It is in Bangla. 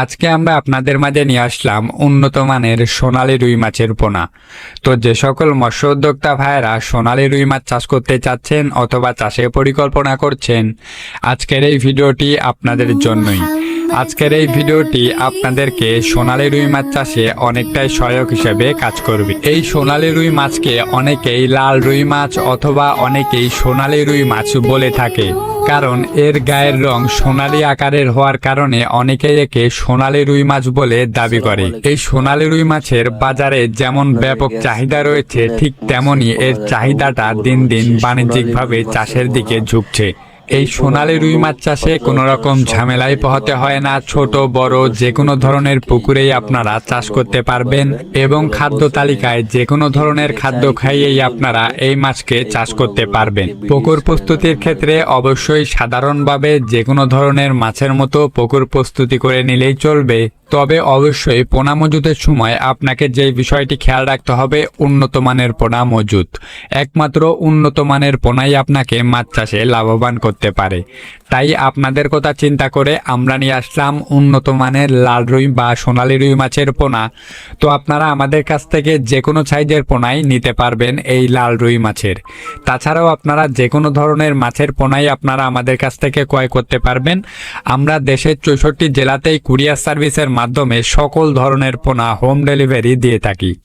আজকে আমরা আপনাদের মাঝে নিয়ে আসলাম উন্নত মানের সোনালি রুই মাছের পোনা। তো যে সকল মৎস্য উদ্যোক্তা ভাইয়েরা সোনালি রুই মাছ চাষ করতে চাচ্ছেন অথবা চাষের পরিকল্পনা করছেন, আজকের এই ভিডিওটি আপনাদের জন্যই। আজকের এই ভিডিওটি আপনাদেরকে সোনালী রুই মাছ চাষে অনেকটাই সহায়ক হিসেবে কাজ করবে। এই সোনালী রুই মাছকে অনেকেই লাল রুই মাছ অথবা অনেকেই সোনালী রুই মাছ বলে থাকে। কারণ এর গায়ের রং সোনালি আকারের হওয়ার কারণে অনেকেই একে সোনালি রুই মাছ বলে দাবি করে। এই সোনালি রুই মাছের বাজারে যেমন ব্যাপক চাহিদা রয়েছে, ঠিক তেমনই এর চাহিদাটা দিন দিন বাণিজ্যিকভাবে চাষের দিকে ঝুঁকছে। এই সোনালি রুই মাছ চাষে কোনো রকম ঝামেলায় পোহাতে হয় না। ছোট, বড় যে কোনো ধরনের পুকুরেই আপনারা চাষ করতে পারবেন এবং খাদ্য তালিকায় যে কোনো ধরনের খাদ্য খাইয়েই আপনারা এই মাছকে চাষ করতে পারবেন। পুকুর প্রস্তুতির ক্ষেত্রে অবশ্যই সাধারণভাবে যে কোনো ধরনের মাছের মতো পুকুর প্রস্তুতি করে নিলেই চলবে। তবে অবশ্যই পোনা মজুদের সময় আপনাকে যে বিষয়টি খেয়াল রাখতে হবে, উন্নত মানের পোনা মজুদ একমাত্র উন্নত মানের পোনাই আপনাকে মাছ চাষে লাভবান করতে পারে। তাই আপনাদের কথা চিন্তা করে আমরা নিয়ে আসলাম উন্নত মানের লাল রুই বা সোনালি রুই মাছের পোনা। তো আপনারা আমাদের কাছ থেকে যে কোনো সাইজের পোনাই নিতে পারবেন এই লাল রুই মাছের। তাছাড়াও আপনারা যে কোনো ধরনের মাছের পোনাই আপনারা আমাদের কাছ থেকে ক্রয় করতে পারবেন। আমরা দেশের চৌষট্টি জেলাতেই কুরিয়ার সার্ভিসের মাধ্যমে সকল ধরনের পোনা হোম ডেলিভারি দিয়ে থাকি।